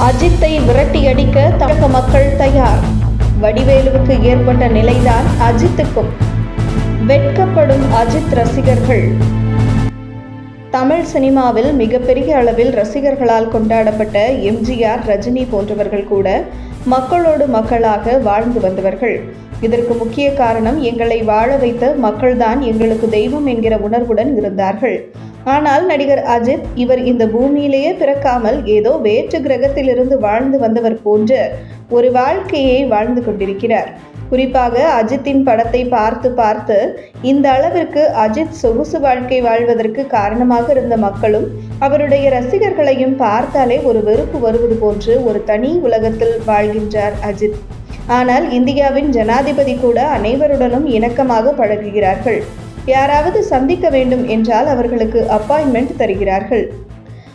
அஜித்தை விரட்டியடிக்க தமிழக மக்கள் தயார். வடிவேலுவுக்கு ஏற்பட்ட நிலைதான் அஜித்துக்கும். வெட்கப்படும் அஜித் ரசிகர்கள். தமிழ் சினிமாவில் மிகப்பெரிய அளவில் ரசிகர்களால் கொண்டாடப்பட்ட எம்ஜிஆர் ரஜினி போன்றவர்கள் கூட மக்களோடு மக்களாக வாழ்ந்து வந்தவர்கள். இதற்கு முக்கிய காரணம் எங்களை வாழ வைத்த மக்கள்தான் எங்களுக்கு தெய்வம் என்கிற உணர்வுடன் இருந்தார்கள். ஆனால் நடிகர் அஜித் இவர் இந்த பூமியிலேயே பிறக்காமல் ஏதோ வேற்று கிரகத்திலிருந்து வாழ்ந்து வந்தவர் போன்று ஒரு வாழ்க்கையை வாழ்ந்து கொண்டிருக்கிறார். குறிப்பாக அஜித்தின் படத்தை பார்த்து பார்த்து இந்த அளவிற்கு அஜித் சொகுசு வாழ்க்கை வாழ்வதற்கு காரணமாக இருந்த மக்களும் அவருடைய ரசிகர்களையும் பார்த்தாலே ஒரு வெறுப்பு வருவது போன்று ஒரு தனி உலகத்தில் வாழ்கின்றார் அஜித். ஆனால் இந்தியாவின் ஜனாதிபதி கூட அனைவருடனும் இணக்கமாக பழகுகிறார்கள். யாராவது சந்திக்க வேண்டும் என்றால் அவர்களுக்கு அப்பாயின்மெண்ட் தருகிறார்கள்.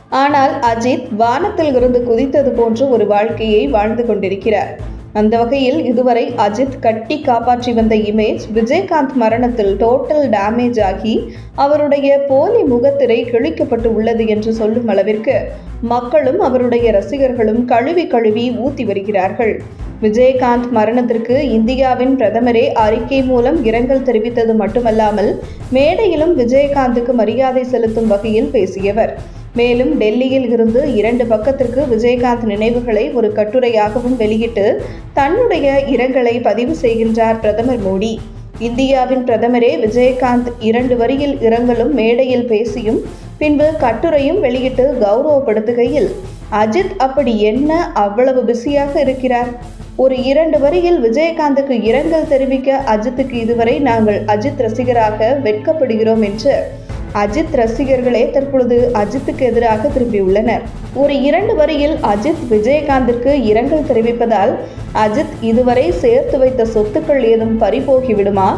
ஆனால் அஜித் வானத்தில் இருந்து குதித்தது போன்ற ஒரு வாழ்க்கையை வாழ்ந்து கொண்டிருக்கிறார். அந்த வகையில் இதுவரை அஜித் கட்டி காப்பாற்றி வந்த இமேஜ் விஜயகாந்த் மரணத்தில் டோட்டல் டேமேஜ் ஆகி அவருடைய போலி முகத்திரை கிழிக்கப்பட்டு உள்ளது என்று சொல்லும் அளவிற்கு மக்களும் அவருடைய ரசிகர்களும் கழுவி கழுவி ஊத்தி வருகிறார்கள். விஜயகாந்த் மரணத்திற்கு இந்தியாவின் பிரதமரே அறிக்கை மூலம் இரங்கல் தெரிவித்தது மட்டுமல்லாமல் மேடையிலும் விஜயகாந்துக்கு மரியாதை செலுத்தும் வகையில் பேசியவர். மேலும் டெல்லியில் இருந்து இரண்டு பக்கத்திற்கு விஜயகாந்த் நினைவுகளை ஒரு கட்டுரையாகவும் வெளியிட்டு தன்னுடைய இரங்கலை பதிவு செய்கின்றார் பிரதமர் மோடி. இந்தியாவின் பிரதமரே விஜயகாந்த் இரண்டு வரியில் இரங்கலும் மேடையில் பேசியும் பின்பு கட்டுரையும் வெளியிட்டு கௌரவப்படுத்துகையில் அஜித் அப்படி என்ன அவ்வளவு பிஸியாக இருக்கிறார்? ஒரு இரண்டு வரியில் விஜயகாந்துக்கு இரங்கல் தெரிவிக்க அஜித்துக்கு இதுவரை நாங்கள் அஜித் ரசிகராக வெட்கப்படுகிறோம் என்று அஜித் ரசிகர்களே தற்பொழுது அஜித்துக்கு எதிராக திரும்பியுள்ளனர். ஒரு இரண்டு வரியில் அஜித் விஜயகாந்திற்கு இரங்கல் தெரிவிப்பதால் அஜித் இதுவரை சேர்த்து வைத்த சொத்துக்கள் ஏதும் பறிபோகிவிடுமா?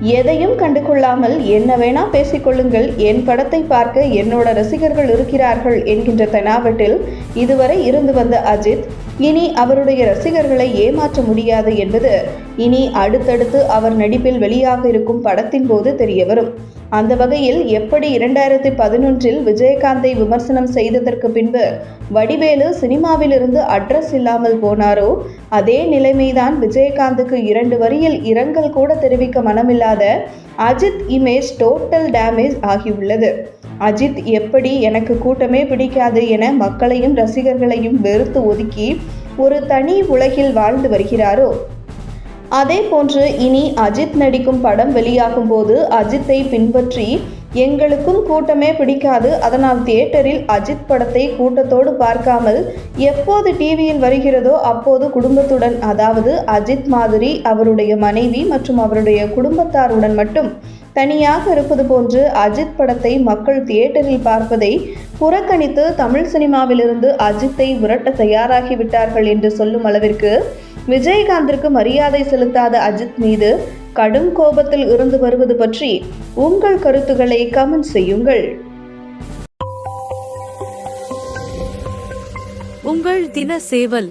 எதையும் கண்டுகொள்ளாமல் என்ன வேணா பேசிக்கொள்ளுங்கள். என் படத்தை பார்க்க என்னோட ரசிகர்கள் இருக்கிறார்கள் என்கின்ற தெனாவட்டில் இதுவரை இருந்து வந்த அஜித் இனி அவருடைய ரசிகர்களை ஏமாற்ற முடியாது என்பது இனி அடுத்தடுத்து அவர் நடிப்பில் வெளியாக இருக்கும் படத்தின் போது தெரியவரும். அந்த வகையில் எப்படி இரண்டாயிரத்தி பதினொன்றில் விஜயகாந்தை விமர்சனம் செய்ததற்கு பின்பு வடிவேலு சினிமாவிலிருந்து அட்ரஸ் இல்லாமல் போனாரோ அதே நிலைமைதான் விஜயகாந்துக்கு இரண்டு வரியில் இரங்கல் கூட தெரிவிக்க மனமில்லாத அஜித் இமேஜ் டோட்டல் டேமேஜ் ஆகியுள்ளது. அஜித் எப்படி எனக்கு கூட்டமே பிடிக்காது என மக்களையும் ரசிகர்களையும் வெறுத்து ஒதுக்கி ஒரு தனி உலகில் வாழ்ந்து வருகிறாரோ அதே போன்று இனி அஜித் நடிக்கும் படம் வெளியாகும் போது அஜித்தை பின்பற்றி எங்களுக்கும் கூட்டமே பிடிக்காது. அதனால் தியேட்டரில் அஜித் படத்தை கூட்டத்தோடு பார்க்காமல் எப்போது டிவியில் வருகிறதோ அப்போது குடும்பத்துடன் அதாவது அஜித் மாதிரி அவருடைய மனைவி மற்றும் அவருடைய குடும்பத்தாருடன் மட்டும் தனியாக இருப்பது போன்று அஜித் படத்தை மக்கள் தியேட்டரில் பார்ப்பதை புறக்கணித்து தமிழ் சினிமாவிலிருந்து அஜித்தை விரட்ட தயாராகிவிட்டார்கள் என்று சொல்லும் அளவிற்கு விஜயகாந்திற்கு மரியாதை செலுத்தாத அஜித் மீது கடும் கோபத்தில் இருந்து வருவது பற்றி உங்கள் கருத்துக்களை கமெண்ட் செய்யுங்கள். உங்கள் தின சேவல்